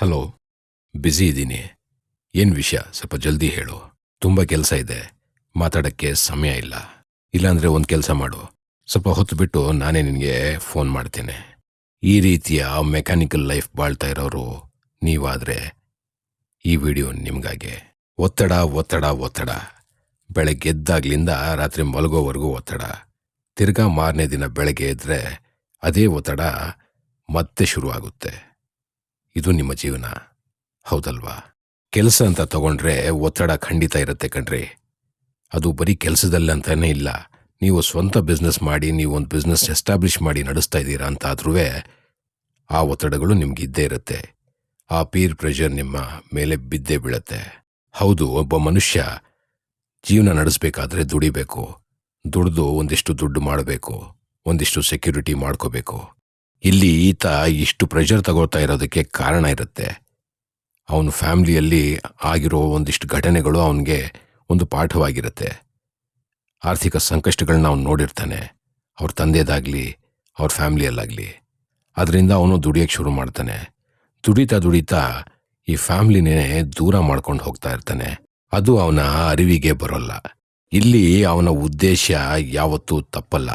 Hello, busy ಇದ್ದೀನಿ. ಏನು ವಿಷಯ? ಸ್ವಲ್ಪ ಜಲ್ದಿ ಹೇಳು. ತುಂಬ ಕೆಲಸ ಇದೆ. ಮಾತಾಡೋಕ್ಕೆ ಸಮಯ ಇಲ್ಲ. ಇಲ್ಲಾಂದರೆ ಒಂದು ಕೆಲಸ ಮಾಡು. ಸ್ವಲ್ಪ ಹೊತ್ತು ಬಿಟ್ಟು ನಾನೇ ನಿನಗೆ ಫೋನ್ ಮಾಡ್ತೇನೆ. ಈ ರೀತಿಯ ಮೆಕ್ಯಾನಿಕಲ್ ಲೈಫ್ ಬಾಳ್ತಾ ಇರೋರು ನೀವಾದರೆ ಈ ವಿಡಿಯೋ ನಿಮಗಾಗೆ ಒತ್ತಡ ಒತ್ತಡ ಒತ್ತಡ. ಬೆಳಗ್ಗೆ ಎದ್ದಾಗ್ಲಿಂದ ರಾತ್ರಿ ಮಲಗೋವರೆಗೂ ಒತ್ತಡ. ತಿರ್ಗಾ ಮಾರನೇ ದಿನ ಬೆಳಗ್ಗೆ ಎದ್ರೆ ಅದೇ ಒತ್ತಡ ಮತ್ತೆ ಶುರುವಾಗುತ್ತೆ. ಇದು ನಿಮ್ಮ ಜೀವನ. ಹೌದಲ್ವಾ? ಕೆಲಸ ಅಂತ ತಗೊಂಡ್ರೆ ಒತ್ತಡ ಖಂಡಿತ ಇರುತ್ತೆ ಕಣ್ರಿ. ಅದು ಬರೀ ಕೆಲಸದಲ್ಲಿ ಅಂತಾನೆ ಇಲ್ಲ. ನೀವು ಸ್ವಂತ ಬಿಸ್ನೆಸ್ ಮಾಡಿ, ನೀವು ಒಂದು ಬಿಸ್ನೆಸ್ ಎಸ್ಟಾಬ್ಲಿಷ್ ಮಾಡಿ ನಡೆಸ್ತಾ ಇದ್ದೀರಾ ಅಂತ ಆದ್ರೂ ಆ ಒತ್ತಡಗಳು ನಿಮ್ಗೆ ಇದ್ದೇ ಇರುತ್ತೆ. ಆ ಪೀರ್ ಪ್ರೆಷರ್ ನಿಮ್ಮ ಮೇಲೆ ಬಿದ್ದೇ ಬೀಳತ್ತೆ. ಹೌದು, ಒಬ್ಬ ಮನುಷ್ಯ ಜೀವನ ನಡೆಸಬೇಕಾದ್ರೆ ದುಡಿಬೇಕು. ದುಡ್ದು ಒಂದಿಷ್ಟು ದುಡ್ಡು ಮಾಡಬೇಕು. ಒಂದಿಷ್ಟು ಸೆಕ್ಯೂರಿಟಿ ಮಾಡ್ಕೋಬೇಕು. ಇಲ್ಲಿ ಈತ ಇಷ್ಟು ಪ್ರೆಷರ್ ತಗೋತಾ ಇರೋದಕ್ಕೆ ಕಾರಣ ಇರುತ್ತೆ. ಅವನ ಫ್ಯಾಮಿಲಿಯಲ್ಲಿ ಆಗಿರೋ ಒಂದಿಷ್ಟು ಘಟನೆಗಳು ಅವನಿಗೆ ಒಂದು ಪಾಠವಾಗಿರುತ್ತೆ. ಆರ್ಥಿಕ ಸಂಕಷ್ಟಗಳನ್ನ ಅವನು ನೋಡಿರ್ತಾನೆ. ಅವ್ರ ತಂದೆದಾಗಲಿ, ಅವ್ರ ಫ್ಯಾಮಿಲಿಯಲ್ಲಾಗಲಿ. ಅದರಿಂದ ಅವನು ದುಡಿಯೋಕ್ಕೆ ಶುರು ಮಾಡ್ತಾನೆ. ದುಡಿತಾ ದುಡಿತಾ ಈ ಫ್ಯಾಮ್ಲಿನೇ ದೂರ ಮಾಡ್ಕೊಂಡು ಹೋಗ್ತಾ ಇರ್ತಾನೆ. ಅದು ಅವನ ಅರಿವಿಗೆ ಬರೋಲ್ಲ. ಇಲ್ಲಿ ಅವನ ಉದ್ದೇಶ ಯಾವತ್ತೂ ತಪ್ಪಲ್ಲ.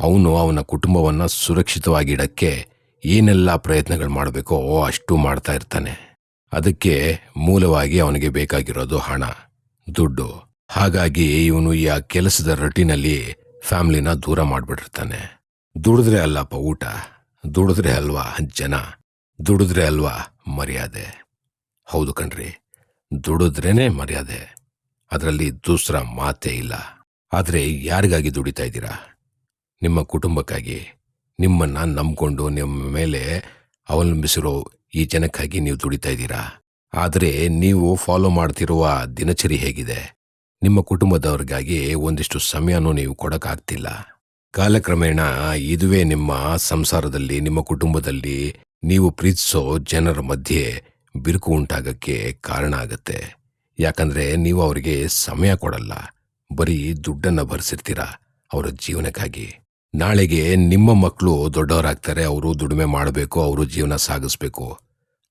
ಅವನು ಅವನ ಕುಟುಂಬವನ್ನು ಸುರಕ್ಷಿತವಾಗಿಡಕ್ಕೆ ಏನೆಲ್ಲ ಪ್ರಯತ್ನಗಳು ಮಾಡಬೇಕೋ ಅಷ್ಟು ಮಾಡ್ತಾ ಇರ್ತಾನೆ. ಅದಕ್ಕೆ ಮೂಲವಾಗಿ ಅವನಿಗೆ ಬೇಕಾಗಿರೋದು ಹಣ, ದುಡ್ಡು. ಹಾಗಾಗಿ ಇವನು ಈ ಆ ಕೆಲಸದ ರೊಟ್ಟಿನಲ್ಲಿ ಫ್ಯಾಮ್ಲಿನ ದೂರ ಮಾಡಿಬಿಟ್ಟಿರ್ತಾನೆ. ದುಡಿದ್ರೆ ಅಲ್ಲಪ್ಪ ಊಟ, ದುಡಿದ್ರೆ ಅಲ್ವಾ ಜನ, ದುಡಿದ್ರೆ ಅಲ್ವಾ ಮರ್ಯಾದೆ. ಹೌದು ಕಣ್ರಿ, ದುಡಿದ್ರೇನೆ ಮರ್ಯಾದೆ. ಅದರಲ್ಲಿ ದೂಸರ ಮಾತೇ ಇಲ್ಲ. ಆದರೆ ಯಾರಿಗಾಗಿ ದುಡಿತಾ ಇದ್ದೀರಾ? ನಿಮ್ಮ ಕುಟುಂಬಕ್ಕಾಗಿ, ನಿಮ್ಮನ್ನ ನಂಬ್ಕೊಂಡು ನಿಮ್ಮ ಮೇಲೆ ಅವಲಂಬಿಸಿರೋ ಈ ಜನಕ್ಕಾಗಿ ನೀವು ದುಡಿತಾ ಇದ್ದೀರಾ? ಆದರೆ ನೀವು ಫಾಲೋ ಮಾಡ್ತಿರುವ ದಿನಚರಿ ಹೇಗಿದೆ? ನಿಮ್ಮ ಕುಟುಂಬದವ್ರಿಗಾಗಿ ಒಂದಿಷ್ಟು ಸಮಯನೂ ನೀವು ಕೊಡೋಕ್ಕಾಗ್ತಿಲ್ಲ. ಕಾಲಕ್ರಮೇಣ ಇದುವೇ ನಿಮ್ಮ ಸಂಸಾರದಲ್ಲಿ, ನಿಮ್ಮ ಕುಟುಂಬದಲ್ಲಿ ನೀವು ಪ್ರೀತಿಸೋ ಜನರ ಮಧ್ಯೆ ಬಿರುಕು ಉಂಟಾಗಕ್ಕೆ ಕಾರಣ ಆಗತ್ತೆ. ಯಾಕಂದ್ರೆ ನೀವು ಅವರಿಗೆ ಸಮಯ ಕೊಡಲ್ಲ. ಬರೀ ದುಡ್ಡನ್ನ ಭರಿಸಿರ್ತೀರಾ ಅವರ ಜೀವನಕ್ಕಾಗಿ. ನಾಳೆಗೆ ನಿಮ್ಮ ಮಕ್ಕಳು ದೊಡ್ಡವರಾಗ್ತಾರೆ, ಅವರು ದುಡಿಮೆ ಮಾಡಬೇಕು, ಅವರು ಜೀವನ ಸಾಗಿಸ್ಬೇಕು.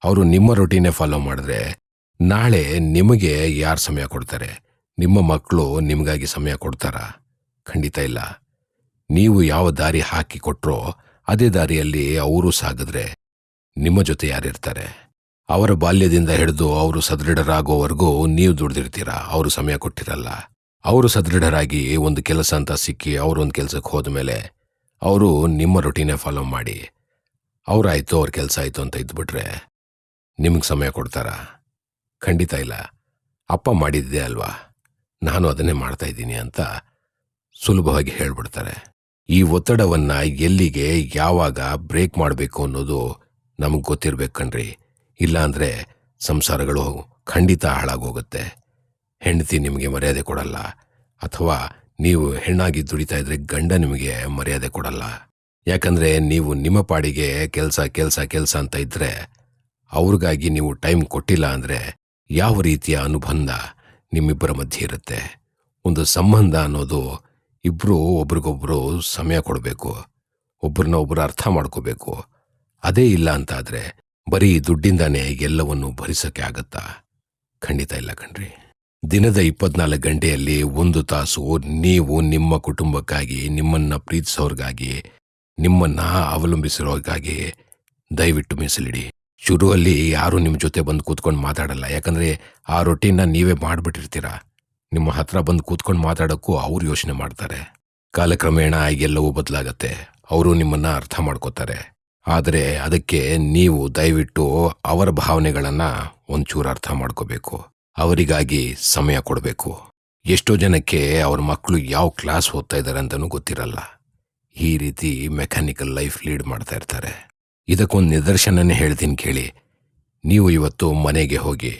ಅವರು ನಿಮ್ಮ ರೊಟೀನೇ ಫಾಲೋ ಮಾಡಿದ್ರೆ ನಾಳೆ ನಿಮಗೆ ಯಾರು ಸಮಯ ಕೊಡ್ತಾರೆ? ನಿಮ್ಮ ಮಕ್ಕಳು ನಿಮಗಾಗಿ ಸಮಯ ಕೊಡ್ತಾರಾ? ಖಂಡಿತ ಇಲ್ಲ. ನೀವು ಯಾವ ದಾರಿ ಹಾಕಿ ಕೊಟ್ಟರೋ ಅದೇ ದಾರಿಯಲ್ಲಿ ಅವರು ಸಾಗಿದ್ರೆ ನಿಮ್ಮ ಜೊತೆ ಯಾರಿರ್ತಾರೆ ಅವರ ಬಾಲ್ಯದಿಂದ ಹಿಡಿದು ಅವರು ಸದೃಢರಾಗೋವರೆಗೂ ನೀವು ದುಡ್ದಿರ್ತೀರಾ? ಅವರು ಸಮಯ ಕೊಟ್ಟಿರಲ್ಲ. ಅವರು ಸದೃಢರಾಗಿ ಒಂದು ಕೆಲಸ ಅಂತ ಸಿಕ್ಕಿ ಅವರೊಂದು ಕೆಲಸಕ್ಕೆ ಹೋದ್ಮೇಲೆ ಅವರು ನಿಮ್ಮ ರೊಟೀನೇ ಫಾಲೋ ಮಾಡಿ. ಅವರಾಯಿತು ಅವ್ರ ಕೆಲಸ ಆಯ್ತು ಅಂತ ಇದ್ಬಿಟ್ರೆ ನಿಮಗೆ ಸಮಯ ಕೊಡ್ತಾರಾ? ಖಂಡಿತ ಇಲ್ಲ. ಅಪ್ಪ ಮಾಡಿದ್ದೆ ಅಲ್ವಾ? ನಾನು ಅದನ್ನೇ ಮಾಡ್ತಾ ಇದ್ದೀನಿ ಅಂತ ಸುಲಭವಾಗಿ ಹೇಳ್ಬಿಡ್ತಾರೆ. ಈ ಒತ್ತಡವನ್ನ ಎಲ್ಲಿಗೆ, ಯಾವಾಗ ಬ್ರೇಕ್ ಮಾಡಬೇಕು ಅನ್ನೋದು ನಮಗೆ ಗೊತ್ತಿರಬೇಕು ಕಣ್ರಿ. ಇಲ್ಲಾಂದರೆ ಸಂಸಾರಗಳು ಖಂಡಿತ ಹಾಳಾಗೋಗುತ್ತೆ. ಹೆಂಡತಿ ನಿಮಗೆ ಮರ್ಯಾದೆ ಕೊಡಲ್ಲ ಅಥವಾ ನೀವು ಹೆಣ್ಣಾಗಿ ದುಡಿತಾ ಇದ್ರೆ ಗಂಡ ನಿಮಗೆ ಮರ್ಯಾದೆ ಕೊಡಲ್ಲ. ಯಾಕಂದ್ರೆ ನೀವು ನಿಮ್ಮ ಪಾಡಿಗೆ ಕೆಲಸ ಕೆಲಸ ಕೆಲಸ ಅಂತ ಇದ್ರೆ ಅವ್ರಿಗಾಗಿ ನೀವು ಟೈಮ್ ಕೊಟ್ಟಿಲ್ಲ ಅಂದ್ರೆ ಯಾವ ರೀತಿಯ ಅನುಬಂಧ ನಿಮ್ಮಿಬ್ಬರ ಮಧ್ಯೆ ಇರುತ್ತೆ? ಒಂದು ಸಂಬಂಧ ಅನ್ನೋದು ಇಬ್ಬರು ಒಬ್ರಿಗೊಬ್ರು ಸಮಯ ಕೊಡಬೇಕು ಒಬ್ಬರನ್ನ ಒಬ್ಬರು ಅರ್ಥ ಮಾಡ್ಕೋಬೇಕು. ಅದೇ ಇಲ್ಲ ಅಂತಾದ್ರೆ ಬರೀ ದುಡ್ಡಿಂದಾನೇ ಎಲ್ಲವನ್ನು ಭರಿಸಕ್ಕೆ ಆಗತ್ತಾ? ಖಂಡಿತ ಇಲ್ಲ ಕಣ್ರಿ. ದಿನದ ಇಪ್ಪತ್ನಾಲ್ಕು ಗಂಟೆಯಲ್ಲಿ ಒಂದು ತಾಸು ನೀವು ನಿಮ್ಮ ಕುಟುಂಬಕ್ಕಾಗಿ, ನಿಮ್ಮನ್ನು ಪ್ರೀತಿಸೋರ್ಗಾಗಿ, ನಿಮ್ಮನ್ನ ಅವಲಂಬಿಸಿರೋರ್ಗಾಗಿ ದಯವಿಟ್ಟು ಮೀಸಲಿಡಿ. ಶುರುವಲ್ಲಿ ಯಾರು ನಿಮ್ಮ ಜೊತೆ ಬಂದು ಕೂತ್ಕೊಂಡು ಮಾತಾಡಲ್ಲ. ಯಾಕಂದರೆ ಆ ರೊಟೀನ್ನ ನೀವೇ ಮಾಡಿಬಿಟ್ಟಿರ್ತೀರಾ? ನಿಮ್ಮ ಹತ್ರ ಬಂದು ಕೂತ್ಕೊಂಡು ಮಾತಾಡೋಕ್ಕೂ ಅವರು ಯೋಚನೆ ಮಾಡ್ತಾರೆ. ಕಾಲಕ್ರಮೇಣ ಎಲ್ಲವೂ ಬದಲಾಗತ್ತೆ. ಅವರು ನಿಮ್ಮನ್ನು ಅರ್ಥ ಮಾಡ್ಕೋತಾರೆ. ಆದರೆ ಅದಕ್ಕೆ ನೀವು ದಯವಿಟ್ಟು ಅವರ ಭಾವನೆಗಳನ್ನು ಒಂಚೂರು ಅರ್ಥ ಮಾಡ್ಕೋಬೇಕು. ಅವರಿಗಾಗಿ ಸಮಯ ಕೊಡಬೇಕು. ಎಷ್ಟೋ ಜನಕ್ಕೆ ಅವ್ರ ಮಕ್ಕಳು ಯಾವ ಕ್ಲಾಸ್ ಓದ್ತಾ ಇದ್ದಾರೆ ಅಂತಲೂ ಗೊತ್ತಿರಲ್ಲ. ಈ ರೀತಿ ಮೆಕ್ಯಾನಿಕಲ್ ಲೈಫ್ ಲೀಡ್ ಮಾಡ್ತಾ ಇರ್ತಾರೆ. ಇದಕ್ಕೊಂದು ನಿದರ್ಶನನೇ ಹೇಳ್ತೀನಿ ಕೇಳಿ. ನೀವು ಇವತ್ತು ಮನೆಗೆ ಹೋಗಿ,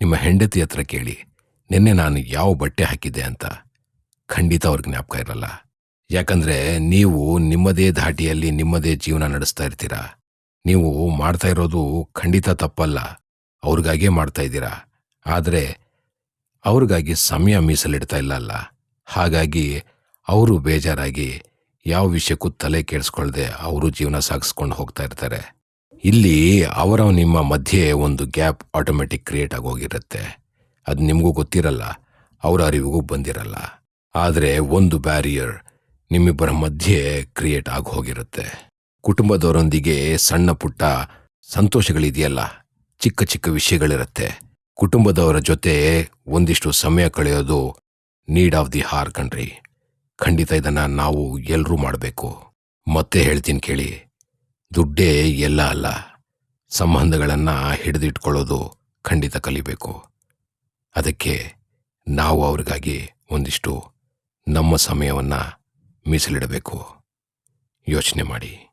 ನಿಮ್ಮ ಹೆಂಡತಿ ಹತ್ರ ಕೇಳಿ, ನಿನ್ನೆ ನಾನು ಯಾವ ಬಟ್ಟೆ ಹಾಕಿದ್ದೆ ಅಂತ. ಖಂಡಿತ ಅವ್ರಿಗೆ ಜ್ಞಾಪಕ ಇರಲ್ಲ. ಯಾಕಂದ್ರೆ ನೀವು ನಿಮ್ಮದೇ ಧಾಟಿಯಲ್ಲಿ ನಿಮ್ಮದೇ ಜೀವನ ನಡೆಸ್ತಾ ಇರ್ತೀರಾ. ನೀವು ಮಾಡ್ತಾ ಇರೋದು ಖಂಡಿತ ತಪ್ಪಲ್ಲ. ಅವ್ರಿಗಾಗೇ ಮಾಡ್ತಾ ಇದ್ದೀರಾ. ಆದರೆ ಅವ್ರಿಗಾಗಿ ಸಮಯ ಮೀಸಲಿಡ್ತಾ ಇಲ್ಲ ಅಲ್ಲ. ಹಾಗಾಗಿ ಅವರು ಬೇಜಾರಾಗಿ ಯಾವ ವಿಷಯಕ್ಕೂ ತಲೆ ಕೆಡಿಸ್ಕೊಳ್ಳದೆ ಅವರು ಜೀವನ ಸಾಗಿಸ್ಕೊಂಡು ಹೋಗ್ತಾ ಇರ್ತಾರೆ. ಇಲ್ಲಿ ಅವರ ನಿಮ್ಮ ಮಧ್ಯೆ ಒಂದು ಗ್ಯಾಪ್ ಆಟೋಮೆಟಿಕ್ ಕ್ರಿಯೇಟ್ ಆಗೋಗಿರುತ್ತೆ ಅದು ನಿಮಗೂ ಗೊತ್ತಿರಲ್ಲ, ಅವರ ಅರಿವಿಗೂ ಬಂದಿರಲ್ಲ. ಆದರೆ ಒಂದು ಬ್ಯಾರಿಯರ್ ನಿಮ್ಮಿಬ್ಬರ ಮಧ್ಯೆ ಕ್ರಿಯೇಟ್ ಆಗಿ ಹೋಗಿರುತ್ತೆ. ಕುಟುಂಬದವರೊಂದಿಗೆ ಸಣ್ಣ ಪುಟ್ಟ ಸಂತೋಷಗಳಿದೆಯಲ್ಲ, ಚಿಕ್ಕ ಚಿಕ್ಕ ವಿಷಯಗಳಿರುತ್ತೆ. ಕುಟುಂಬದವರ ಜೊತೆ ಒಂದಿಷ್ಟು ಸಮಯ ಕಳೆಯೋದು ನೀಡ್ ಆಫ್ ದಿ ಹಾರ್ ಕಣ್ರಿ. ಖಂಡಿತ ಇದನ್ನ ನಾವು ಎಲ್ಲರೂ ಮಾಡಬೇಕು. ಮತ್ತೆ ಹೇಳ್ತೀನಿ ಕೇಳಿ. ದುಡ್ಡೇ ಎಲ್ಲ ಅಲ್ಲ. ಸಂಬಂಧಗಳನ್ನ ಹಿಡಿದಿಟ್ಕೊಳ್ಳೋದು ಖಂಡಿತ ಕಲಿಬೇಕು. ಅದಕ್ಕೆ ನಾವು ಅವ್ರಿಗಾಗಿ ಒಂದಿಷ್ಟು ನಮ್ಮ ಸಮಯವನ್ನ ಮೀಸಲಿಡಬೇಕು. ಯೋಚನೆ ಮಾಡಿ.